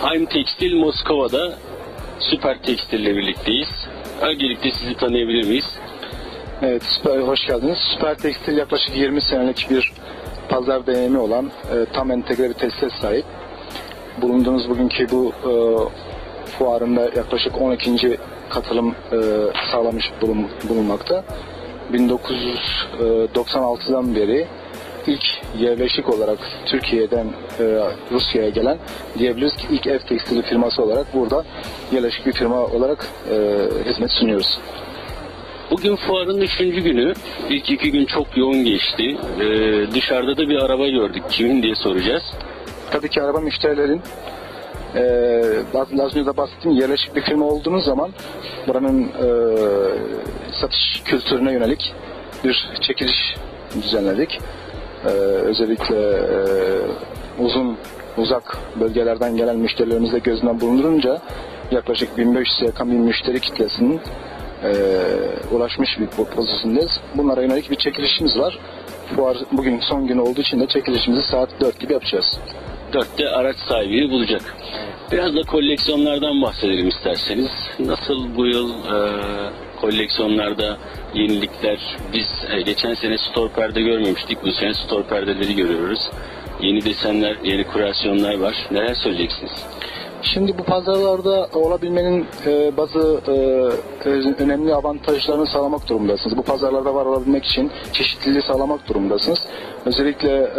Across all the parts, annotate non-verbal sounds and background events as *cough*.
Haim Tekstil Moskova'da Süper Tekstil ile birlikteyiz. Öncelikle sizi tanıyabilir miyiz? Evet, süper, hoş geldiniz. Süper Tekstil yaklaşık 20 senelik bir pazar deneyimi olan e, tam entegre bir tesise sahip. Bulunduğunuz bugünkü bu e, fuarında yaklaşık 12. katılım e, sağlamış bulun, bulunmakta. 1996'dan beri ilk yerleşik olarak Türkiye'den e, Rusya'ya gelen diyebiliriz ki ilk ev tekstili firması olarak burada yerleşik bir firma olarak e, hizmet sunuyoruz. Bugün fuarın üçüncü günü. İlk iki gün çok yoğun geçti. Ee, dışarıda da bir araba gördük. Kimin diye soracağız. Tabii ki araba müşterilerin e, bazı az önce de bahsettiğim yerleşik bir firma olduğunuz zaman buranın e, satış kültürüne yönelik bir çekiliş düzenledik. E, özellikle e, uzun uzak bölgelerden gelen müşterilerimizi de gözünden bulundurunca yaklaşık 1500'e yakın bir müşteri kitlesinin e, ulaşmış bir pozisyondayız. Bunlara yönelik bir çekilişimiz var. Fuar bugün son günü olduğu için de çekilişimizi saat 4 gibi yapacağız. Dörtte araç sahibini bulacak. Biraz da koleksiyonlardan bahsedelim isterseniz. Nasıl bu yıl e, koleksiyonlarda yenilikler? Biz e, geçen sene store perde görmemiştik. Bu sene store perdeleri görüyoruz. Yeni desenler, yeni kreasyonlar var. Neler söyleyeceksiniz? Şimdi bu pazarlarda olabilmenin e, bazı e, önemli avantajlarını sağlamak durumundasınız. Bu pazarlarda var olabilmek için çeşitliliği sağlamak durumundasınız. Özellikle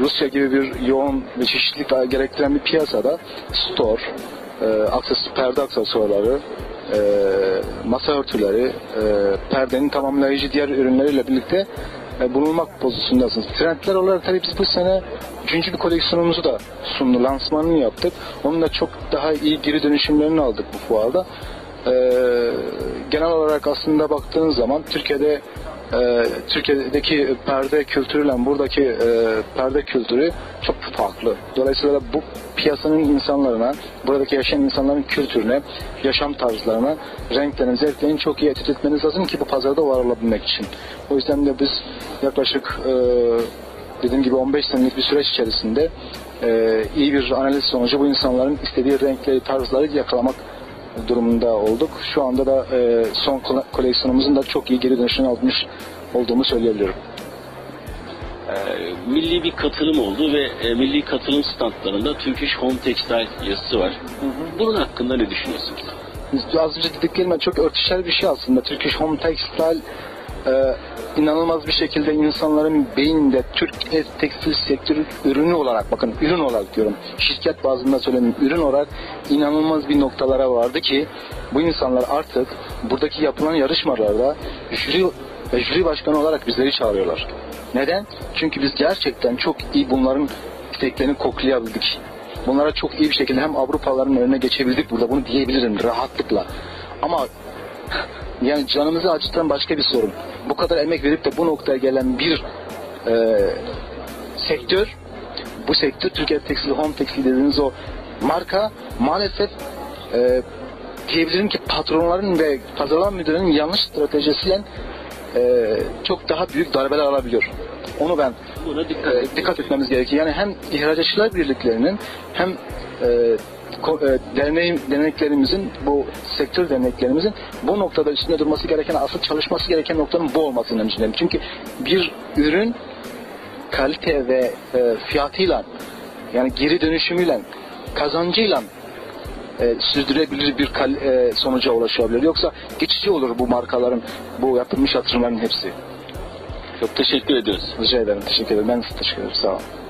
Rusya gibi bir yoğun ve çeşitlilik gerektiren bir piyasada store, perde aksesuarları, e, masa örtüleri, e, perdenin tamamlayıcı diğer ürünleriyle birlikte e, bulunmak pozisyondasınız. Trendler olarak tabii biz bu sene üçüncü bir koleksiyonumuzu da sundu, lansmanını yaptık. Onun da çok daha iyi geri dönüşümlerini aldık bu fuarda. E, genel olarak aslında baktığınız zaman Türkiye'de e, Türkiye'deki perde kültürüyle buradaki e, perde kültürü çok farklı. Dolayısıyla bu piyasanın insanlarına, buradaki yaşayan insanların kültürüne, yaşam tarzlarına, renklerin, zevklerini çok iyi etüt etmeniz lazım ki bu pazarda var olabilmek için. O yüzden de biz yaklaşık e, dediğim gibi 15 senelik bir süreç içerisinde e, iyi bir analiz sonucu bu insanların istediği renkleri, tarzları yakalamak durumunda olduk. Şu anda da e, son kole- koleksiyonumuzun da çok iyi geri dönüşünü almış olduğumu söyleyebilirim. Ee, milli bir katılım oldu ve e, milli katılım standlarında Turkish Home Textile yazısı var. Bunun hakkında ne düşünüyorsunuz? Az önce dediklerime çok örtüşen bir şey aslında. Turkish Home Textile e, inanılmaz bir şekilde insanların beyninde Türk tekstil sektörü ürünü olarak bakın ürün olarak diyorum. Şirket bazında söylemiyorum. Ürün olarak inanılmaz bir noktalara vardı ki bu insanlar artık buradaki yapılan yarışmalarda jüri ve jüri başkanı olarak bizleri çağırıyorlar. Neden? Çünkü biz gerçekten çok iyi bunların isteklerini koklayabildik. Bunlara çok iyi bir şekilde hem Avrupalıların önüne geçebildik burada bunu diyebilirim rahatlıkla. Ama *laughs* yani canımızı acıtan başka bir sorun. Bu kadar emek verip de bu noktaya gelen bir e, sektör, bu sektör Türkiye Tekstil, Home Tekstil dediğiniz o marka maalesef e, diyebilirim ki patronların ve pazarlama müdürünün yanlış stratejisiyle e, çok daha büyük darbeler alabiliyor. Onu ben Buna dikkat e, dikkat etmemiz gerekiyor. Yani hem ihracatçılar birliklerinin hem e, derneğim, derneklerimizin bu sektör derneklerimizin bu noktada üstünde durması gereken asıl çalışması gereken noktanın bu olması inancındayım. Çünkü bir ürün kalite ve e, fiyatıyla yani geri dönüşümüyle kazancıyla e, sürdürebilir bir kal- e, sonuca ulaşabilir. Yoksa geçici olur bu markaların bu yapılmış yatırımların hepsi. Çok teşekkür ediyoruz. Rica ederim. Teşekkür ederim. Ben size teşekkür ederim. Sağ olun.